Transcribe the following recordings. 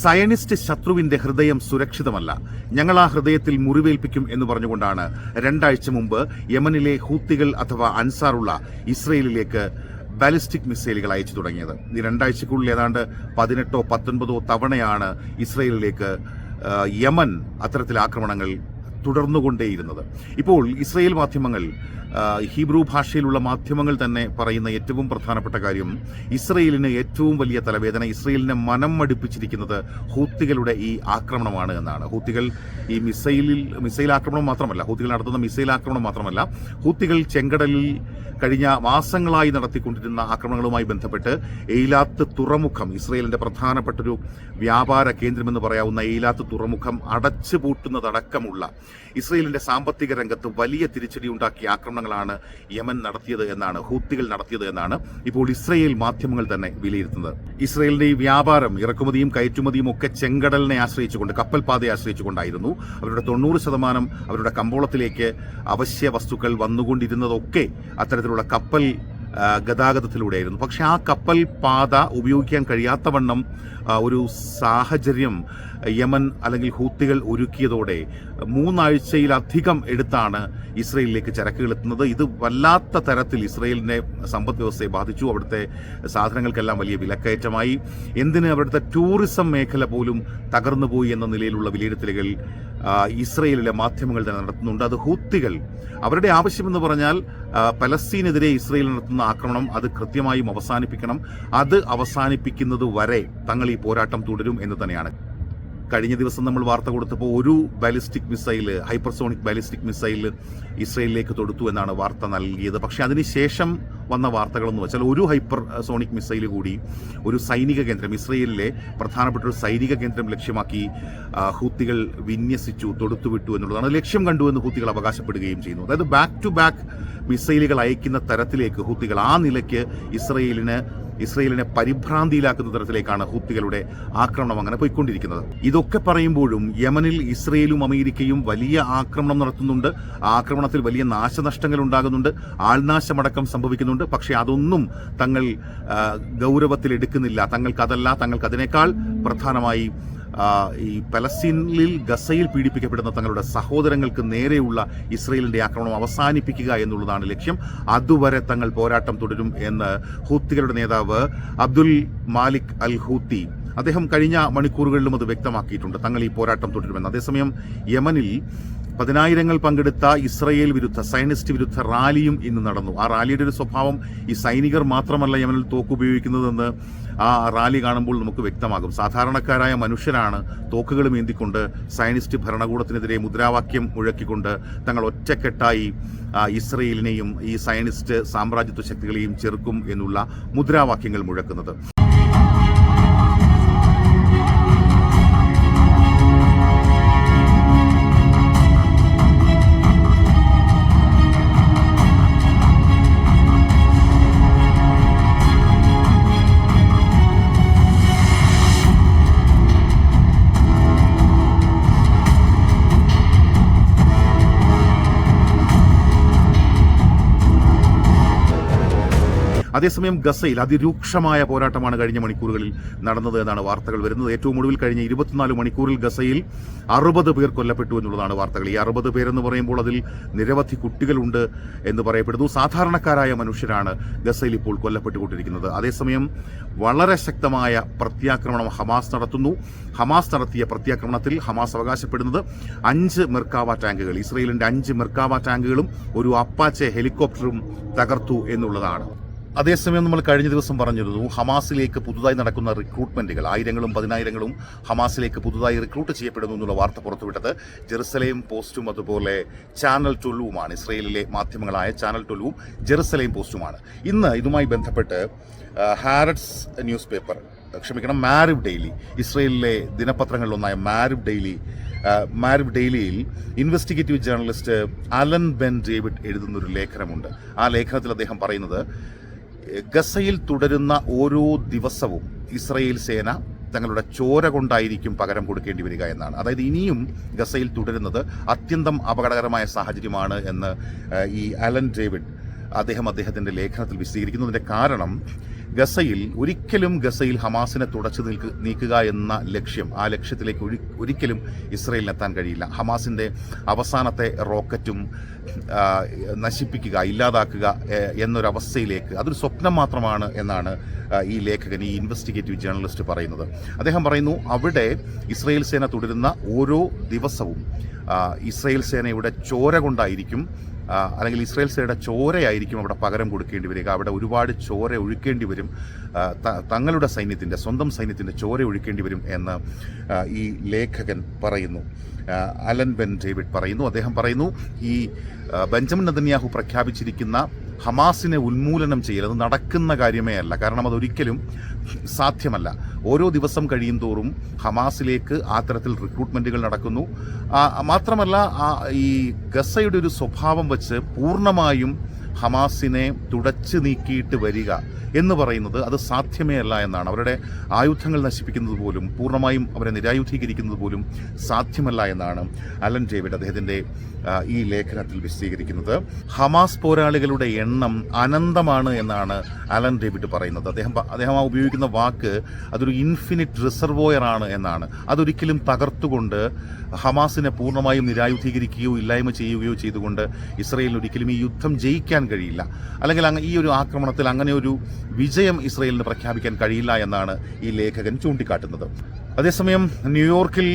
Zionist ശത്രുവിന്റെ ഹൃദയം സുരക്ഷിതമല്ല. ഞങ്ങൾ ആ ഹൃദയത്തിൽ മുറിവേൽപ്പിക്കും എന്ന് പറഞ്ഞുകൊണ്ടാണ് രണ്ടാഴ്ച മുമ്പ് യമനിലെ ഹൂത്തികൾ അഥവാ അൻസാറുള്ള ഇസ്രയേലിലേക്ക് ബാലിസ്റ്റിക് മിസൈലുകൾ അയച്ചു തുടങ്ങിയത്. ഈ രണ്ടാഴ്ചക്കുള്ളിൽ ഏതാണ്ട് പതിനെട്ടോ പത്തൊൻപതോ തവണയാണ് ഇസ്രയേലിലേക്ക് യമൻ അത്തരത്തിൽ ആക്രമണങ്ങൾ തുടർന്നുകൊണ്ടേയിരുന്നത്. ഇപ്പോൾ ഇസ്രയേൽ മാധ്യമങ്ങൾ ഹീബ്രു ഭാഷയിലുള്ള മാധ്യമങ്ങൾ തന്നെ പറയുന്ന ഏറ്റവും പ്രധാനപ്പെട്ട കാര്യം ഇസ്രയേലിന് ഏറ്റവും വലിയ തലവേദന ഇസ്രയേലിനെ മനം മടുപ്പിച്ചിരിക്കുന്നത് ഹൂത്തികളുടെ ഈ ആക്രമണമാണ് എന്നാണ്. ഹൂത്തികൾ ഈ മിസൈലിൽ മിസൈൽ ആക്രമണം മാത്രമല്ല ഹൂത്തികൾ നടത്തുന്ന മിസൈൽ ആക്രമണം മാത്രമല്ല ഹൂത്തികൾ ചെങ്കടലിൽ കഴിഞ്ഞ മാസങ്ങളായി നടത്തിക്കൊണ്ടിരുന്ന ആക്രമണങ്ങളുമായി ബന്ധപ്പെട്ട് എയിലാത്ത് തുറമുഖം ഇസ്രയേലിന്റെ പ്രധാനപ്പെട്ട ഒരു വ്യാപാര കേന്ദ്രമെന്ന് പറയാവുന്ന എയിലാത്ത് തുറമുഖം അടച്ചുപൂട്ടുന്നതടക്കമുള്ള ഇസ്രയേലിന്റെ സാമ്പത്തിക രംഗത്ത് വലിയ തിരിച്ചടി ഉണ്ടാക്കിയ ആക്രമണങ്ങളാണ് യമൻ നടത്തിയത് എന്നാണ് ഹൂത്തികൾ നടത്തിയത് എന്നാണ് ഇപ്പോൾ ഇസ്രയേൽ മാധ്യമങ്ങൾ തന്നെ വിലയിരുത്തുന്നത്. ഇസ്രയേലിന്റെ ഈ വ്യാപാരം ഇറക്കുമതിയും കയറ്റുമതിയും ഒക്കെ ചെങ്കടലിനെ ആശ്രയിച്ചുകൊണ്ട് കപ്പൽപാതയെ ആശ്രയിച്ചുകൊണ്ടായിരുന്നു. അവരുടെ തൊണ്ണൂറ് ശതമാനം അവരുടെ കമ്പോളത്തിലേക്ക് അവശ്യ വസ്തുക്കൾ വന്നുകൊണ്ടിരുന്നതൊക്കെ അത്തരത്തിലുള്ള കപ്പൽ ഗതാഗതത്തിലൂടെയായിരുന്നു. പക്ഷെ ആ കപ്പൽ പാത ഉപയോഗിക്കാൻ കഴിയാത്തവണ്ണം ഒരു സാഹചര്യം യമൻ അല്ലെങ്കിൽ ഹൂത്തികൾ ഒരുക്കിയതോടെ മൂന്നാഴ്ചയിലധികം എടുത്താണ് ഇസ്രയേലിലേക്ക് ചരക്കുകൾ എത്തുന്നത്. ഇത് വല്ലാത്ത തരത്തിൽ ഇസ്രയേലിന്റെ സമ്പദ് വ്യവസ്ഥയെ ബാധിച്ചു. അവിടുത്തെ സാധനങ്ങൾക്കെല്ലാം വലിയ വിലക്കയറ്റമായി. എന്തിന് അവിടുത്തെ ടൂറിസം മേഖല പോലും തകർന്നുപോയി എന്ന നിലയിലുള്ള വിലയിരുത്തലുകൾ ഇസ്രയേലിലെ മാധ്യമങ്ങൾ തന്നെ നടത്തുന്നുണ്ട്. അത് ഹൂത്തികൾ. അവരുടെ ആവശ്യമെന്ന് പറഞ്ഞാൽ പലസ്തീനെതിരെ ഇസ്രയേൽ നടത്തുന്ന ആക്രമണം അത് കൃത്യമായും അവസാനിപ്പിക്കണം. അത് അവസാനിപ്പിക്കുന്നത് വരെ തങ്ങൾ ഈ പോരാട്ടം തുടരും എന്ന് തന്നെയാണ്. കഴിഞ്ഞ ദിവസം നമ്മൾ വാർത്ത കൊടുത്തപ്പോൾ ഒരു ballistic missile hypersonic ballistic missile ഇസ്രയേലിലേക്ക് തൊടുത്തു എന്നാണ് വാർത്ത നൽകിയത്. പക്ഷേ അതിനുശേഷം വന്ന വാർത്തകളെന്ന് വെച്ചാൽ ഒരു ഹൈപ്പർ സോണിക് മിസൈൽ കൂടി ഒരു സൈനിക കേന്ദ്രം ഇസ്രയേലിലെ പ്രധാനപ്പെട്ട ഒരു സൈനിക കേന്ദ്രം ലക്ഷ്യമാക്കി ഹൂത്തികൾ വിന്യസിച്ചു തൊടുത്തുവിട്ടു എന്നുള്ളതാണ് ലക്ഷ്യം കണ്ടു എന്ന് ഹൂത്തികൾ അവകാശപ്പെടുകയും ചെയ്യുന്നു. അതായത് ബാക്ക് ടു ബാക്ക് മിസൈലുകൾ അയക്കുന്ന തരത്തിലേക്ക് ഹൂത്തികൾ ആ നിലയ്ക്ക് ഇസ്രയേലിന് ഇസ്രയേലിനെ പരിഭ്രാന്തിയിലാക്കുന്ന തരത്തിലേക്കാണ് ഹൂത്തികളുടെ ആക്രമണം അങ്ങനെ പോയിക്കൊണ്ടിരിക്കുന്നത്. ഇതൊക്കെ പറയുമ്പോഴും യമനിൽ ഇസ്രയേലും അമേരിക്കയും വലിയ ആക്രമണം നടത്തുന്നുണ്ട്. ആക്രമണത്തിൽ വലിയ നാശനഷ്ടങ്ങൾ ഉണ്ടാകുന്നുണ്ട്. ആൾനാശമടക്കം സംഭവിക്കുന്നുണ്ട്. പക്ഷേ അതൊന്നും തങ്ങൾ ഗൗരവത്തിലെടുക്കുന്നില്ല തങ്ങൾക്ക് അതല്ല തങ്ങൾക്ക് അതിനേക്കാൾ പ്രധാനമായി ഈ പലസ്തീനിൽ ഗസയിൽ പീഡിപ്പിക്കപ്പെടുന്ന തങ്ങളുടെ സഹോദരങ്ങൾക്ക് നേരെയുള്ള ഇസ്രയേലിന്റെ ആക്രമണം അവസാനിപ്പിക്കുക എന്നുള്ളതാണ് ലക്ഷ്യം. അതുവരെ തങ്ങൾ പോരാട്ടം തുടരും എന്ന് ഹൂത്തികളുടെ നേതാവ് അബ്ദുൽ മാലിക് അൽ ഹൂത്തി അദ്ദേഹം കഴിഞ്ഞ മണിക്കൂറുകളിലും അത് വ്യക്തമാക്കിയിട്ടുണ്ട്. തങ്ങൾ ഈ പോരാട്ടം തുടരുമെന്ന്. അതേസമയം യമനിൽ പതിനായിരങ്ങൾ പങ്കെടുത്ത ഇസ്രയേൽ വിരുദ്ധ സൈനിസ്റ്റ് വിരുദ്ധ റാലിയും ഇന്ന് നടന്നു. ആ റാലിയുടെ ഒരു സ്വഭാവം ഈ സൈനികർ മാത്രമല്ല യമനിൽ തോക്ക് ഉപയോഗിക്കുന്നതെന്ന് ആ റാലി കാണുമ്പോൾ നമുക്ക് വ്യക്തമാകും. സാധാരണക്കാരായ മനുഷ്യരാണ് തോക്കുകൾ ഏന്തിക്കൊണ്ട് സയനിസ്റ്റ് ഭരണകൂടത്തിനെതിരെ മുദ്രാവാക്യം മുഴക്കിക്കൊണ്ട് തങ്ങൾ ഒറ്റക്കെട്ടായി ഇസ്രയേലിനെയും ഈ സയനിസ്റ്റ് സാമ്രാജ്യത്വ ശക്തികളെയും ചെറുക്കും എന്നുള്ള മുദ്രാവാക്യങ്ങൾ മുഴക്കുന്നത്. അതേസമയം ഗസയിൽ അതിരൂക്ഷമായ പോരാട്ടമാണ് കഴിഞ്ഞ മണിക്കൂറുകളിൽ നടന്നത് എന്നാണ് വാർത്തകൾ വരുന്നത്. ഏറ്റവും ഒടുവിൽ കഴിഞ്ഞ ഇരുപത്തിനാല് മണിക്കൂറിൽ ഗസയിൽ അറുപത് പേർ കൊല്ലപ്പെട്ടു എന്നുള്ളതാണ് വാർത്തകൾ. ഈ അറുപത് പേരെന്ന് പറയുമ്പോൾ അതിൽ നിരവധി കുട്ടികളുണ്ട് എന്ന് പറയപ്പെടുന്നു. സാധാരണക്കാരായ മനുഷ്യരാണ് ഗസയിൽ ഇപ്പോൾ കൊല്ലപ്പെട്ടുകൊണ്ടിരിക്കുന്നത്. അതേസമയം വളരെ ശക്തമായ പ്രത്യാക്രമണം ഹമാസ് നടത്തുന്നു. ഹമാസ് നടത്തിയ പ്രത്യാക്രമണത്തിൽ ഹമാസ് അവകാശപ്പെടുന്നത് അഞ്ച് മെർക്കാവ ടാങ്കുകൾ ഇസ്രയേലിന്റെ അഞ്ച് മെർക്കാവ ടാങ്കുകളും ഒരു അപ്പാച്ചെ ഹെലികോപ്റ്ററും തകർത്തു എന്നുള്ളതാണ്. അതേസമയം നമ്മൾ കഴിഞ്ഞ ദിവസം പറഞ്ഞിരുന്നു ഹമാസിലേക്ക് പുതുതായി നടക്കുന്ന റിക്രൂട്ട്മെന്റുകൾ ആയിരങ്ങളും പതിനായിരങ്ങളും ഹമാസിലേക്ക് പുതുതായി റിക്രൂട്ട് ചെയ്യപ്പെടുന്നു എന്നുള്ള വാർത്ത പുറത്തുവിട്ടത് ജെറുസലേം പോസ്റ്റും അതുപോലെ ചാനൽ ടൊലുവുമാണ് ഇസ്രയേലിലെ മാധ്യമങ്ങളായ ചാനൽ ടൊലുവും ജെറുസലേം പോസ്റ്റുമാണ്. ഇന്ന് ഇതുമായി ബന്ധപ്പെട്ട് ഹാരഡ്സ് ന്യൂസ് പേപ്പർ ക്ഷമിക്കണം മാരിവ് ഡെയിലി ഇസ്രയേലിലെ ദിനപത്രങ്ങളിലൊന്നായ Maariv daily Maariv ഡെയിലിയിൽ investigative journalist Alon Ben David എഴുതുന്നൊരു ലേഖനമുണ്ട്. ആ ലേഖനത്തിൽ അദ്ദേഹം പറയുന്നത് ഗസയിൽ തുടരുന്ന ഓരോ ദിവസവും ഇസ്രയേൽ സേന തങ്ങളുടെ ചോര കൊണ്ടായിരിക്കും പകരം കൊടുക്കേണ്ടി വരിക എന്നാണ്. അതായത് ഇനിയും ഗസയിൽ തുടരുന്നത് അത്യന്തം അപകടകരമായ സാഹചര്യമാണ് എന്ന് ഈ അലൻ ഡേവിഡ് അദ്ദേഹം അദ്ദേഹത്തിന്റെ ലേഖനത്തിൽ വിശദീകരിക്കുന്നതിന്റെ കാരണം ഗസയിൽ ഒരിക്കലും ഗസയിൽ ഹമാസിനെ തുടച്ചു നിൽക്ക് നീക്കുക എന്ന ലക്ഷ്യം ആ ലക്ഷ്യത്തിലേക്ക് ഒരി ഒരിക്കലും ഇസ്രയേലിനെത്താൻ കഴിയില്ല. ഹമാസിന്റെ അവസാനത്തെ റോക്കറ്റും നശിപ്പിക്കുക ഇല്ലാതാക്കുക എന്നൊരവസ്ഥയിലേക്ക് അതൊരു സ്വപ്നം മാത്രമാണ് എന്നാണ് ഈ ലേഖകൻ ഈ ഇൻവെസ്റ്റിഗേറ്റീവ് ജേർണലിസ്റ്റ് പറയുന്നത്. അദ്ദേഹം പറയുന്നു അവിടെ ഇസ്രയേൽ സേന തുടരുന്ന ഓരോ ദിവസവും ഇസ്രയേൽ സേനയുടെ ചോര കൊണ്ടായിരിക്കും അല്ലെങ്കിൽ ഇസ്രയേൽ സേനയുടെ ചോരയായിരിക്കും അവിടെ പകരം കൊടുക്കേണ്ടി വരിക. അവിടെ ഒരുപാട് ചോര ഒഴുക്കേണ്ടി വരും. തങ്ങളുടെ സൈന്യത്തിന്റെ സ്വന്തം സൈന്യത്തിന്റെ ചോര ഒഴുക്കേണ്ടി വരും എന്ന് ഈ ലേഖകൻ പറയുന്നു. അലൻ ബെൻ ഡേവിഡ് പറയുന്നു. അദ്ദേഹം പറയുന്നു ഈ ബെഞ്ചമിൻ നദന്യാഹു പ്രഖ്യാപിച്ചിരിക്കുന്ന ഹമാസിനെ ഉന്മൂലനം ചെയ്യൽ. അത് നടക്കുന്ന കാര്യമേ അല്ല. കാരണം അതൊരിക്കലും സാധ്യമല്ല. ഓരോ ദിവസം കഴിയും തോറും ഹമാസിലേക്ക് ആ തരത്തിൽ റിക്രൂട്ട്മെന്റുകൾ നടക്കുന്നു. മാത്രമല്ല ഈ ഗസയുടെ ഒരു സ്വഭാവം വെച്ച് പൂർണമായും ഹമാസിനെ തുടച്ചു നീക്കിയിട്ട് വരിക എന്ന് പറയുന്നത് അത് സാധ്യമേ അല്ല എന്നാണ്. അവരുടെ ആയുധങ്ങൾ നശിപ്പിക്കുന്നത് പോലും പൂർണമായും അവരെ നിരായുധീകരിക്കുന്നത് പോലും സാധ്യമല്ല എന്നാണ് അലൻ ഡേവിഡ് അദ്ദേഹത്തിന്റെ ഈ ലേഖനത്തിൽ വിശദീകരിക്കുന്നത്. ഹമാസ് പോരാളികളുടെ എണ്ണം അനന്തമാണ് എന്നാണ് അലൻ ഡേവിഡ് പറയുന്നത്. അദ്ദേഹം അദ്ദേഹം ആ ഉപയോഗിക്കുന്ന വാക്ക് അതൊരു ഇൻഫിനിറ്റ് റിസർവോയർ ആണ് എന്നാണ്. അതൊരിക്കലും തകർത്തുകൊണ്ട് ഹമാസിനെ പൂർണമായും നിരായുധീകരിക്കുകയോ ഇല്ലായ്മ ചെയ്യുകയോ ചെയ്തുകൊണ്ട് ഇസ്രയേലിന് ഒരിക്കലും ഈ യുദ്ധം ജയിക്കാൻ കഴിയില്ല. അല്ലെങ്കിൽ അങ്ങ് ഈ ഒരു ആക്രമണത്തിൽ അങ്ങനെ ഒരു വിജയം ഇസ്രയേലിന് പ്രഖ്യാപിക്കാൻ കഴിയില്ല എന്നാണ് ഈ ലേഖകൻ ചൂണ്ടിക്കാട്ടുന്നത്. അതേസമയം ന്യൂയോർക്കിൽ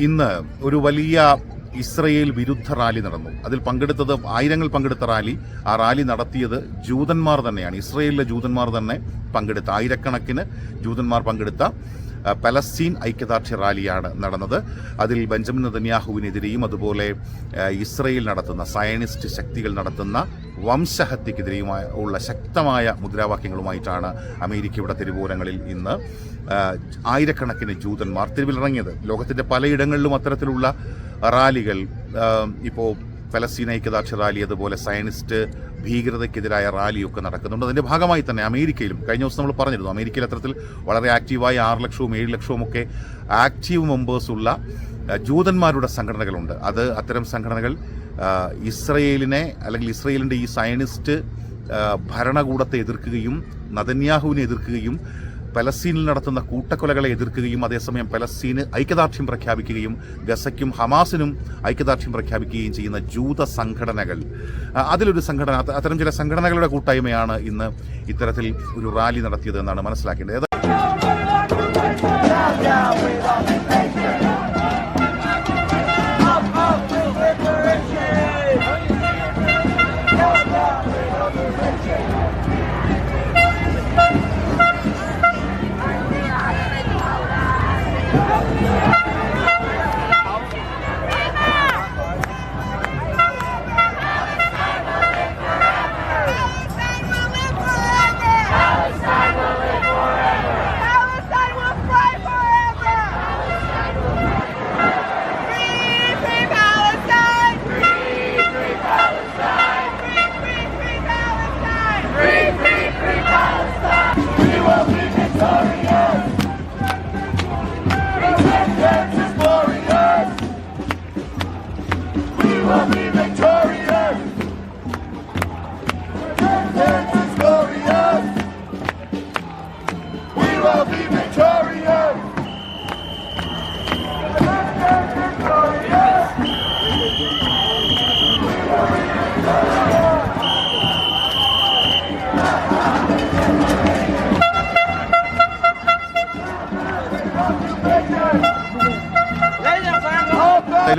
ഇന്ന് ഒരു വലിയ ഇസ്രയേൽ വിരുദ്ധ റാലി നടന്നു. അതിൽ പങ്കെടുത്തത് ആയിരങ്ങൾ പങ്കെടുത്ത റാലി. ആ റാലി നടത്തിയത് ജൂതന്മാർ തന്നെയാണ്. ഇസ്രയേലിലെ ജൂതന്മാർ തന്നെ പങ്കെടുത്ത ആയിരക്കണക്കിന് ജൂതന്മാർ പങ്കെടുത്ത പലസ്തീൻ ഐക്യദാർഢ്യ റാലിയാണ് നടന്നത്. അതിൽ ബെഞ്ചമിൻ നെതന്യാഹുവിനെതിരെയും അതുപോലെ ഇസ്രയേൽ നടത്തുന്ന സയനിസ്റ്റ് ശക്തികൾ നടത്തുന്ന വംശഹത്യക്കെതിരെയുമായ ഉള്ള ശക്തമായ മുദ്രാവാക്യങ്ങളുമായിട്ടാണ് അമേരിക്കയുടെ തിരുവോരങ്ങളിൽ ഇന്ന് ആയിരക്കണക്കിന് ജൂതന്മാർ തിരുവിലിറങ്ങിയത്. ലോകത്തിന്റെ പലയിടങ്ങളിലും അത്തരത്തിലുള്ള റാലികൾ ഇപ്പോൾ ഫലസ്തീൻ ഐക്യദാർഢ്യ റാലി അതുപോലെ സയനിസ്റ്റ് ഭീകരതയ്ക്കെതിരായ റാലിയൊക്കെ നടക്കുന്നുണ്ട്. അതിന്റെ ഭാഗമായി തന്നെ അമേരിക്കയിലും കഴിഞ്ഞ ദിവസം നമ്മൾ പറഞ്ഞിരുന്നു അമേരിക്കയിൽ അത്തരത്തിൽ വളരെ ആക്റ്റീവായി ആറ് ലക്ഷവും ഏഴ് ലക്ഷവും ഒക്കെ ആക്റ്റീവ് മെമ്പേഴ്സുള്ള ജൂതന്മാരുടെ സംഘടനകളുണ്ട്. അത് അത്തരം സംഘടനകൾ ഇസ്രയേലിനെ അല്ലെങ്കിൽ ഇസ്രയേലിന്റെ ഈ സയനിസ്റ്റ് ഭരണകൂടത്തെ എതിർക്കുകയും നദന്യാഹുവിനെ എതിർക്കുകയും പലസ്തീനിൽ നടത്തുന്ന കൂട്ടക്കൊലകളെ എതിർക്കുകയും അതേസമയം പലസ്തീന് ഐക്യദാർഢ്യം പ്രഖ്യാപിക്കുകയും ഗസയ്ക്കും ഹമാസിനും ഐക്യദാർഢ്യം പ്രഖ്യാപിക്കുകയും ചെയ്യുന്ന ജൂത സംഘടനകൾ. അതിലൊരു സംഘടന അത്ത- അത്തരം ചില സംഘടനകളുടെ കൂട്ടായ്മയാണ് ഇന്ന് ഇത്തരത്തിൽ ഒരു റാലി നടത്തിയത് എന്നാണ് മനസ്സിലാക്കേണ്ടത്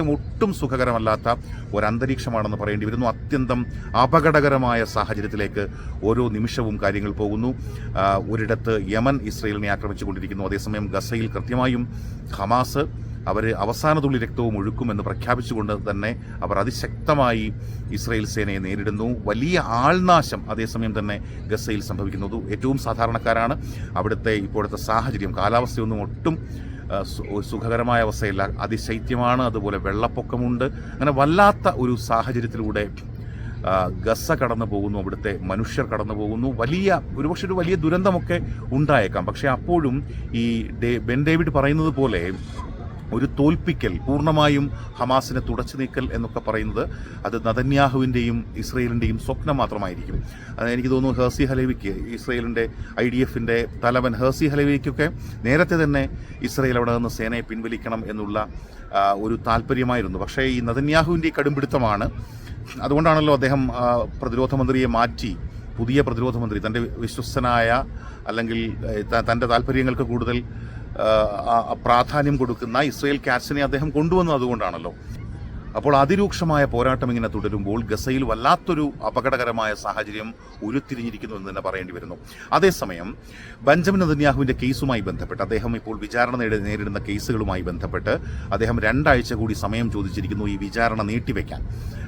എന്തായാലും ഒട്ടും സുഖകരമല്ലാത്ത ഒരന്തരീക്ഷമാണെന്ന് പറയേണ്ടി വരുന്നു. അത്യന്തം അപകടകരമായ സാഹചര്യത്തിലേക്ക് ഓരോ നിമിഷവും കാര്യങ്ങൾ പോകുന്നു. ഒരിടത്ത് യമൻ ഇസ്രയേലിനെ ആക്രമിച്ചുകൊണ്ടിരിക്കുന്നു. അതേസമയം ഗസയിൽ കൃത്യമായും ഹമാസ് അവർ അവസാന തുള്ളി രക്തവും ഒഴുക്കുമെന്ന് പ്രഖ്യാപിച്ചുകൊണ്ട് തന്നെ അവർ അതിശക്തമായി ഇസ്രയേൽ സേനയെ നേരിടുന്നു. വലിയ ആൾനാശം അതേസമയം തന്നെ ഗസയിൽ സംഭവിക്കുന്നത് ഏറ്റവും സാധാരണക്കാരാണ്. അവിടുത്തെ ഇപ്പോഴത്തെ സാഹചര്യം കാലാവസ്ഥയൊന്നും ഒട്ടും സുഖകരമായ അവസ്ഥയില്ല. അതിശൈത്യമാണ്. അതുപോലെ വെള്ളപ്പൊക്കമുണ്ട്. അങ്ങനെ വല്ലാത്ത ഒരു സാഹചര്യത്തിലൂടെ ഗസ കടന്നു പോകുന്നു. അവിടുത്തെ മനുഷ്യർ കടന്നു പോകുന്നു. വലിയ ഒരുപക്ഷെ ഒരു വലിയ ദുരന്തമൊക്കെ ഉണ്ടായേക്കാം. പക്ഷേ അപ്പോഴും ഈ ബെൻ ഡേവിഡ് പറയുന്നത് പോലെ ഒരു തോൽപ്പിക്കൽ പൂർണമായും ഹമാസിനെ തുടച്ചു നീക്കൽ എന്നൊക്കെ പറയുന്നത് അത് നതന്യാഹുവിന്റെയും ഇസ്രയേലിന്റെയും സ്വപ്നം മാത്രമായിരിക്കും. എനിക്ക് തോന്നുന്നു ഹേസി ഹലേവിക്ക് ഇസ്രയേലിന്റെ ഐ ഡി എഫിന്റെ തലവൻ ഹേസി ഹലേവിക്കൊക്കെ നേരത്തെ തന്നെ ഇസ്രയേൽ അവിടെ നിന്ന് സേനയെ പിൻവലിക്കണം എന്നുള്ള ഒരു താല്പര്യമായിരുന്നു. പക്ഷേ ഈ നതന്യാഹുവിന്റെ കടുംപിടുത്തമാണ് അതുകൊണ്ടാണല്ലോ അദ്ദേഹം പ്രതിരോധ മന്ത്രിയെ മാറ്റി പുതിയ പ്രതിരോധ മന്ത്രി തന്റെ വിശ്വസ്തനായ അല്ലെങ്കിൽ തന്റെ താല്പര്യങ്ങൾക്ക് കൂടുതൽ പ്രാധാന്യം കൊടുക്കുന്ന ഇസ്രയേൽ കാറ്റ്സിനെ അദ്ദേഹം കൊണ്ടുവന്നു അതുകൊണ്ടാണല്ലോ. അപ്പോൾ അതിരൂക്ഷമായ പോരാട്ടം ഇങ്ങനെ തുടരുമ്പോൾ ഗസയിൽ വല്ലാത്തൊരു അപകടകരമായ സാഹചര്യം ഉരുത്തിരിഞ്ഞിരിക്കുന്നു എന്ന് തന്നെ പറയേണ്ടി വരുന്നു. അതേസമയം ബെഞ്ചമിൻ നെതന്യാഹുവിന്റെ കേസുമായി ബന്ധപ്പെട്ട് അദ്ദേഹം ഇപ്പോൾ വിചാരണ നേരിടുന്ന കേസുകളുമായി ബന്ധപ്പെട്ട് അദ്ദേഹം രണ്ടാഴ്ച കൂടി സമയം ചോദിച്ചിരിക്കുന്നു ഈ വിചാരണ നീട്ടിവെക്കാൻ.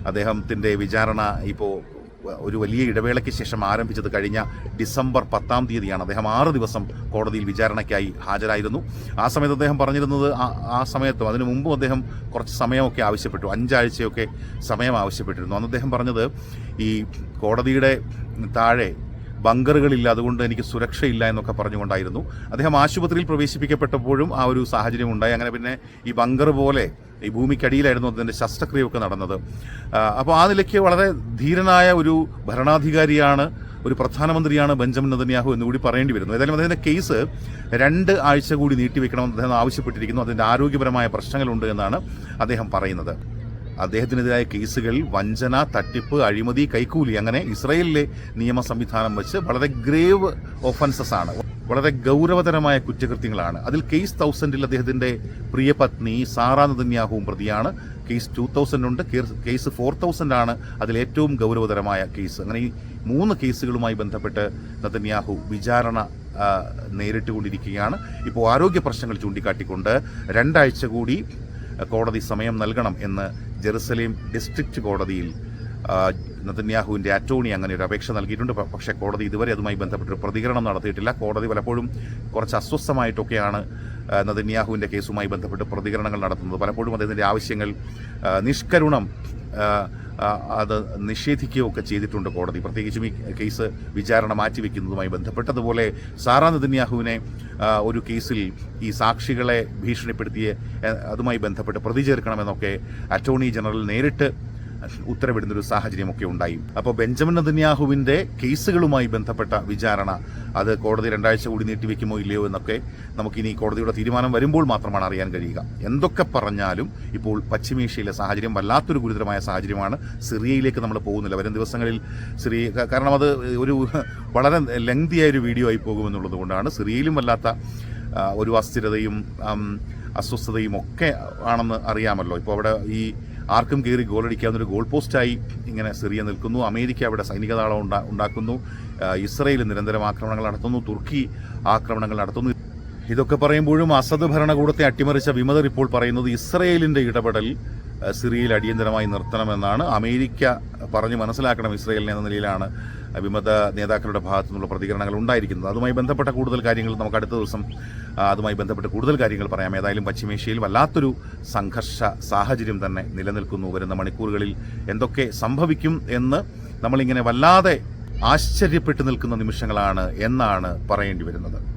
അദ്ദേഹത്തിന്റെ വിചാരണ ഇപ്പോൾ ഒരു വലിയ ഇടവേളയ്ക്ക് ശേഷം ആരംഭിച്ചത് കഴിഞ്ഞ ഡിസംബർ പത്താം തീയതിയാണ്. അദ്ദേഹം ആറ് ദിവസം കോടതിയിൽ വിചാരണയ്ക്കായി ഹാജരായിരുന്നു. ആ സമയത്ത് അദ്ദേഹം പറഞ്ഞിരുന്നത് ആ- സമയത്തും അതിനു മുമ്പും അദ്ദേഹം കുറച്ച് സമയമൊക്കെ ആവശ്യപ്പെട്ടു. അഞ്ചാഴ്ചയൊക്കെ സമയം ആവശ്യപ്പെട്ടിരുന്നു. അന്ന് അദ്ദേഹം പറഞ്ഞത് ഈ കോടതിയുടെ താഴെ ബങ്കറുകളില്ല അതുകൊണ്ട് എനിക്ക് സുരക്ഷയില്ല എന്നൊക്കെ പറഞ്ഞുകൊണ്ടായിരുന്നു. അദ്ദേഹം ആശുപത്രിയിൽ പ്രവേശിപ്പിക്കപ്പെട്ടപ്പോഴും ആ ഒരു സാഹചര്യം ഉണ്ടായി. അങ്ങനെ പിന്നെ ഈ ബങ്കർ പോലെ ഈ ഭൂമിക്കടിയിലായിരുന്നു അതിന്റെ ശസ്ത്രക്രിയയൊക്കെ നടന്നത്. അപ്പോൾ ആ നിലയ്ക്ക് വളരെ ധീരനായ ഒരു ഭരണാധികാരിയാണ് ഒരു പ്രധാനമന്ത്രിയാണ് ബെഞ്ചമിൻ നെതന്യാഹു എന്നുകൂടി പറയേണ്ടി വരുന്നു. ഏതായാലും അദ്ദേഹത്തിന്റെ കേസ് രണ്ട് ആഴ്ച കൂടി നീട്ടിവെക്കണമെന്ന് അദ്ദേഹം ആവശ്യപ്പെട്ടിരിക്കുന്നു. അതിന്റെ ആരോഗ്യപരമായ പ്രശ്നങ്ങളുണ്ട് എന്നാണ് അദ്ദേഹം പറയുന്നത്. അദ്ദേഹത്തിനെതിരായ കേസുകൾ വഞ്ചന തട്ടിപ്പ് അഴിമതി കൈക്കൂലി അങ്ങനെ ഇസ്രയേലിലെ നിയമ സംവിധാനം വെച്ച് വളരെ ഗ്രേവ് ഒഫൻസസ് ആണ്. വളരെ ഗൗരവതരമായ കുറ്റകൃത്യങ്ങളാണ്. അതിൽ കേസ് തൗസൻഡിൽ അദ്ദേഹത്തിന്റെ പ്രിയപത്നി സാറാ നദന്യാഹുവും പ്രതിയാണ്. കേസ് ടു തൗസൻഡ് ഉണ്ട്. കേസ് ഫോർ തൗസൻഡ് ആണ് അതിൽ ഏറ്റവും ഗൗരവതരമായ കേസ് അങ്ങനെ ഈ മൂന്ന് കേസുകളുമായി ബന്ധപ്പെട്ട് നദന്യാഹു വിചാരണ നേരിട്ടുകൊണ്ടിരിക്കുകയാണ്. ഇപ്പോൾ ആരോഗ്യ പ്രശ്നങ്ങൾ ചൂണ്ടിക്കാട്ടിക്കൊണ്ട് രണ്ടാഴ്ച കൂടി കോടതി സമയം നൽകണം എന്ന് ജെറുസലേം ഡിസ്ട്രിക്റ്റ് കോടതിയിൽ നതന്യാഹുവിന്റെ അറ്റോണി അങ്ങനെ ഒരു അപേക്ഷ നൽകിയിട്ടുണ്ട്. പക്ഷേ കോടതി ഇതുവരെ അതുമായി ബന്ധപ്പെട്ടൊരു പ്രതികരണം നടത്തിയിട്ടില്ല. കോടതി പലപ്പോഴും കുറച്ച് അസ്വസ്ഥമായിട്ടൊക്കെയാണ് നതന്യാഹുവിന്റെ കേസുമായി ബന്ധപ്പെട്ട് പ്രതികരണങ്ങൾ നടത്തുന്നത്. പലപ്പോഴും അദ്ദേഹത്തിന്റെ ആവശ്യങ്ങൾ നിഷ്കരുണം അത് നിഷേധിക്കുകയൊക്കെ ചെയ്തിട്ടുണ്ട് കോടതി. പ്രത്യേകിച്ചും ഈ കേസ് വിചാരണ മാറ്റിവെക്കുന്നതുമായി ബന്ധപ്പെട്ട് അതുപോലെ സാറാ നെതന്യാഹുവിനെ ആ, ഒരു കേസിൽ ഈ സാക്ഷികളെ ഭീഷണിപ്പെടുത്തിയ അതുമായി ബന്ധപ്പെട്ട് പ്രതി ചേർക്കണമെന്നൊക്കെ അറ്റോർണി ജനറൽ നേരിട്ട് ഉത്തരവിടുന്നൊരു സാഹചര്യമൊക്കെ ഉണ്ടായി. അപ്പോൾ ബെഞ്ചമിൻ നദന്യാഹുവിന്റെ കേസുകളുമായി ബന്ധപ്പെട്ട വിചാരണ അത് കോടതി രണ്ടാഴ്ച കൂടി നീട്ടിവെക്കുമോ ഇല്ലയോ എന്നൊക്കെ നമുക്കിനി കോടതിയുടെ തീരുമാനം വരുമ്പോൾ മാത്രമാണ് അറിയാൻ കഴിയുക. എന്തൊക്കെ പറഞ്ഞാലും ഇപ്പോൾ പശ്ചിമേഷ്യയിലെ സാഹചര്യം വല്ലാത്തൊരു ഗുരുതരമായ സാഹചര്യമാണ്. സിറിയയിലേക്ക് നമ്മൾ പോകുന്നില്ല. വരും ദിവസങ്ങളിൽ സിറിയ കാരണം അത് ഒരു വളരെ ലെങ്തിയായ ഒരു വീഡിയോ ആയി പോകുമെന്നുള്ളത് കൊണ്ടാണ് സിറിയയിലും വല്ലാത്ത ഒരു അസ്ഥിരതയും അസ്വസ്ഥതയും ഒക്കെ ആണെന്ന് അറിയാമല്ലോ. ഇപ്പോൾ അവിടെ ഈ ആർക്കും കയറി ഗോളടിക്കാവുന്ന ഒരു ഗോൾ പോസ്റ്റായി ഇങ്ങനെ സിറിയ നിൽക്കുന്നു. അമേരിക്ക അവിടെ സൈനിക താളം ഉണ്ടാ ഉണ്ടാക്കുന്നു. ഇസ്രയേൽ നിരന്തരം ആക്രമണങ്ങൾ നടത്തുന്നു. തുർക്കി ആക്രമണങ്ങൾ നടത്തുന്നു. ഇതൊക്കെ പറയുമ്പോഴും അസദ് ഭരണകൂടത്തെ അട്ടിമറിച്ച വിമതർ ഇപ്പോൾ പറയുന്നത് ഇസ്രയേലിന്റെ ഇടപെടൽ സിറിയയിൽ അടിയന്തരമായി നിർത്തണമെന്നാണ്. അമേരിക്ക പറഞ്ഞു മനസ്സിലാക്കണം ഇസ്രയേലിനെ എന്ന നിലയിലാണ് വിമത നേതാക്കളുടെ ഭാഗത്തു നിന്നുള്ള പ്രതികരണങ്ങൾ ഉണ്ടായിരിക്കുന്നത്. അതുമായി ബന്ധപ്പെട്ട കൂടുതൽ കാര്യങ്ങൾ നമുക്ക് അടുത്ത ദിവസം അതുമായി ബന്ധപ്പെട്ട് കൂടുതൽ കാര്യങ്ങൾ പറയാം. ഏതായാലും പശ്ചിമേഷ്യയിൽ വല്ലാത്തൊരു സംഘർഷ സാഹചര്യം തന്നെ നിലനിൽക്കുന്നു. വരുന്ന മണിക്കൂറുകളിൽ എന്തൊക്കെ സംഭവിക്കും എന്ന് നമ്മളിങ്ങനെ വല്ലാതെ ആശ്ചര്യപ്പെട്ടു നിൽക്കുന്ന നിമിഷങ്ങളാണ് എന്നാണ് പറയേണ്ടി വരുന്നത്.